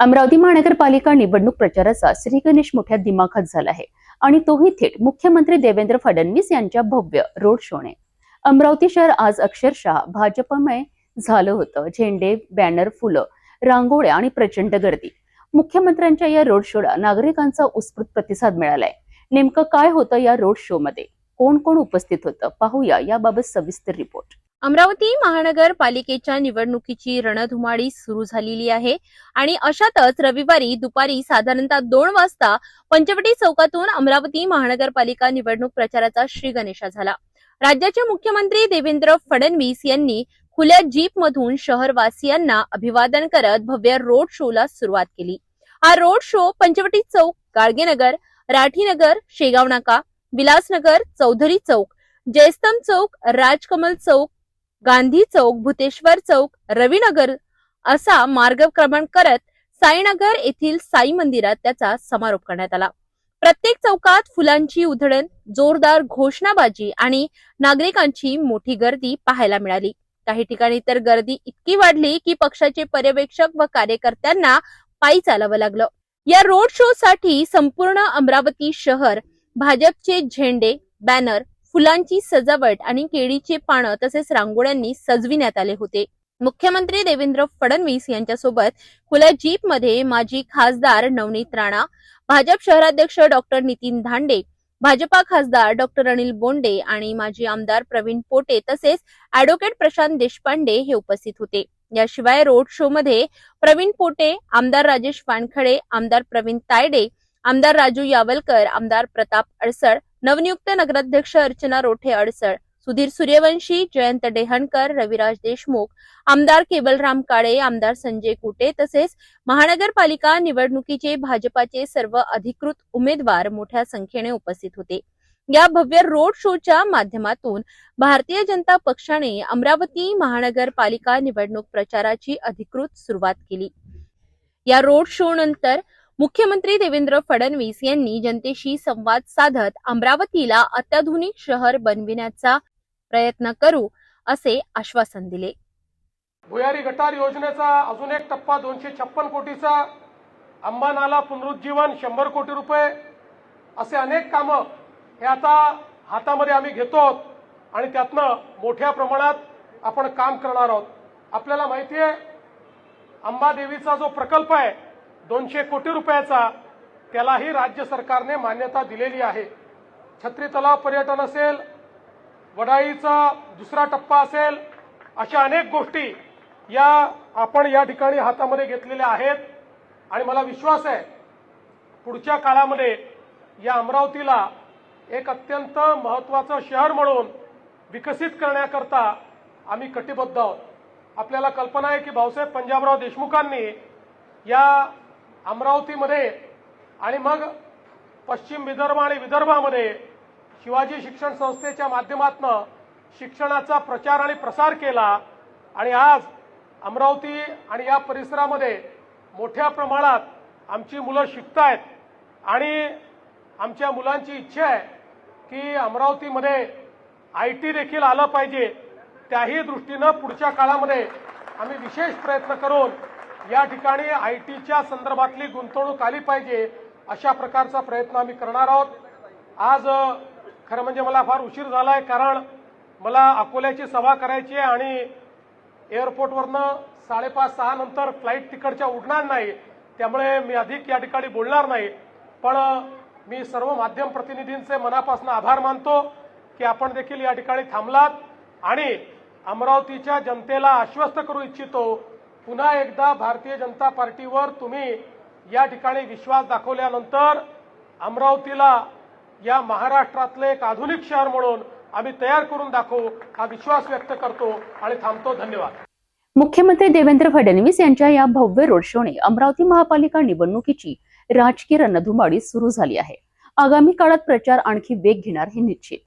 अमरावती महानगरपालिका निवडणूक प्रचाराचा श्री गणेश मोठ्या दिमाखात झाला आहे आणि तोही थेट मुख्यमंत्री देवेंद्र फडणवीस यांच्या भव्य रोड शोने. अमरावती शहर आज अक्षरशः भाजपमय झालं होतं. झेंडे बॅनर फुलं रांगोळ्या आणि प्रचंड गर्दी. मुख्यमंत्र्यांच्या या रोड शोला नागरिकांचा उत्स्फूर्त प्रतिसाद मिळालाय. नेमकं काय होतं या रोड शो मध्ये? कोण कोण उपस्थित होतं? पाहूया याबाबत सविस्तर रिपोर्ट. अमरावती महानगरपालिकेच्या निवडणुकीची रणधुमाळी सुरू झालेली आहे आणि अशातच रविवारी दुपारी साधारणतः दोन वाजता पंचवटी चौकातून अमरावती महानगरपालिका निवडणूक प्रचाराचा श्री गणेशा झाला. राज्याचे मुख्यमंत्री देवेंद्र फडणवीस यांनी खुल्या जीपमधून शहरवासियांना अभिवादन करत भव्य रोड शोला सुरुवात केली. हा रोड शो पंचवटी चौक गाडगेनगर राठीनगर शेगाव नाका विलासनगर चौधरी चौक जयस्तंभ चौक राजकमल चौक गांधी चौक भूतेश्वर चौक रविनगर असा मार्गक्रमण करत साईनगर येथील साई मंदिरात त्याचा समारोप करण्यात आला. प्रत्येक चौकात फुलांची उधळण जोरदार घोषणाबाजी आणि नागरिकांची मोठी गर्दी पाहायला मिळाली. काही ठिकाणी तर गर्दी इतकी वाढली की पक्षाचे पर्यवेक्षक व कार्यकर्त्यांना पायी चालावं लागलं. या रोड शो साठी संपूर्ण अमरावती शहर भाजपचे झेंडे बॅनर फुलांची सजावट आणि केळीचे पानं तसेच रांगोळ्यांनी सजविण्यात आले होते. मुख्यमंत्री देवेंद्र फडणवीस यांच्यासोबत खुल्या जीपमध्ये माजी खासदार नवनीत राणा भाजप शहराध्यक्ष डॉक्टर नितीन धांडे भाजपा खासदार डॉक्टर अनिल बोंडे आणि माजी आमदार प्रवीण पोटे तसेच अॅडव्होकेट प्रशांत देशपांडे हे उपस्थित होते. याशिवाय रोड शो मध्ये प्रवीण पोटे आमदार राजेश वानखडे आमदार प्रवीण तायडे आमदार राजू यावलकर आमदार प्रताप अडसळ नवनियुक्त नगराध्यक्ष अर्चना रोठे अडसळ सुधीर सूर्यवंशी जयंत डेहणकर रविराज देशमुख आमदार केवलराम काळे आमदार संजय कुटे तसेच महानगरपालिका निवडणुकीचे भाजपाचे सर्व अधिकृत उमेदवार मोठ्या संख्येने उपस्थित होते. या भव्य रोड शोच्या माध्यमातून भारतीय जनता पक्षाने अमरावती महानगरपालिका निवडणूक प्रचाराची अधिकृत सुरुवात केली. या रोड शो नंतर मुख्यमंत्री देवेंद्र फडणवीस यांनी जनतेशी संवाद साधत अमरावतीला अत्याधुनिक शहर बनविण्याचा प्रयत्न करू असे आश्वासन दिले. भुयारी गटार योजनेचा अजून एक टप्पा दोनशे छप्पन कोटीचा अंबा नाला पुनरुज्जीवन शंभर कोटी रुपये असे अनेक कामं हे आता हातामध्ये आम्ही घेतो आहोत आणि त्यातनं मोठ्या प्रमाणात आपण काम करणार आहोत. आपल्याला माहिती आहे अंबादेवीचा जो प्रकल्प आहे दोनशे कोटी रुपयाचा त्यालाही राज्य सरकारने मान्यता दिलेली आहे. छत्री तलाव पर्यटन असेल वडाळीचा दुसरा टप्पा असेल अशा अनेक गोष्टी या आपण या ठिकाणी हातामध्ये घेतलेल्या आहेत. आणि मला विश्वास आहे पुढच्या काळामध्ये या अमरावतीला एक अत्यंत महत्त्वाचं शहर म्हणून विकसित करण्याकरता आम्ही कटिबद्ध आहोत. आपल्याला कल्पना आहे की भाऊसाहेब पंजाबराव देशमुखांनी या अमरावतीमध्ये आणि मग पश्चिम विदर्भ आणि विदर्भामध्ये शिवाजी शिक्षण संस्थेच्या माध्यमातून शिक्षणाचा प्रचार आणि प्रसार केला. आणि आज अमरावती आणि या परिसरामध्ये मोठ्या प्रमाणात आमची मुलं शिकतायत. आणि आमच्या मुलांची इच्छा आहे की अमरावतीमध्ये आय टी देखील आलं पाहिजे. त्याही दृष्टीनं पुढच्या काळामध्ये आम्ही विशेष प्रयत्न करून या ठिकाणी आय टीच्या संदर्भातली गुंतवणूक आली पाहिजे अशा प्रकारचा प्रयत्न आम्ही करणार आहोत. आज खरं म्हणजे मला फार उशीर झाला आहे कारण मला अकोल्याची सभा करायची आहे आणि एअरपोर्टवरनं साडेपाच सहा नंतर फ्लाईट तिकडच्या उडणार नाही. त्यामुळे मी अधिक या ठिकाणी बोलणार नाही. पण मी सर्व माध्यम प्रतिनिधींचे मनापासून आभार मानतो की आपण देखील या ठिकाणी थांबलात आणि अमरावतीच्या जनतेला आश्वस्त करू इच्छितो पुन्हा एकदा भारतीय जनता पार्टीवर तुम्ही या ठिकाणी विश्वास दाखवल्यानंतर अमरावतीला या महाराष्ट्रातले एक आधुनिक शहर म्हणून आम्ही तयार करून दाखवू हा विश्वास व्यक्त करतो आणि थांबतो. धन्यवाद. मुख्यमंत्री देवेंद्र फडणवीस यांच्या या भव्य रोड शोने अमरावती महापालिका निवडणुकीची राजकीय रणधुमाळी सुरू झाली आहे. आगामी काळात प्रचार आणखी वेग घेणार हे निश्चित.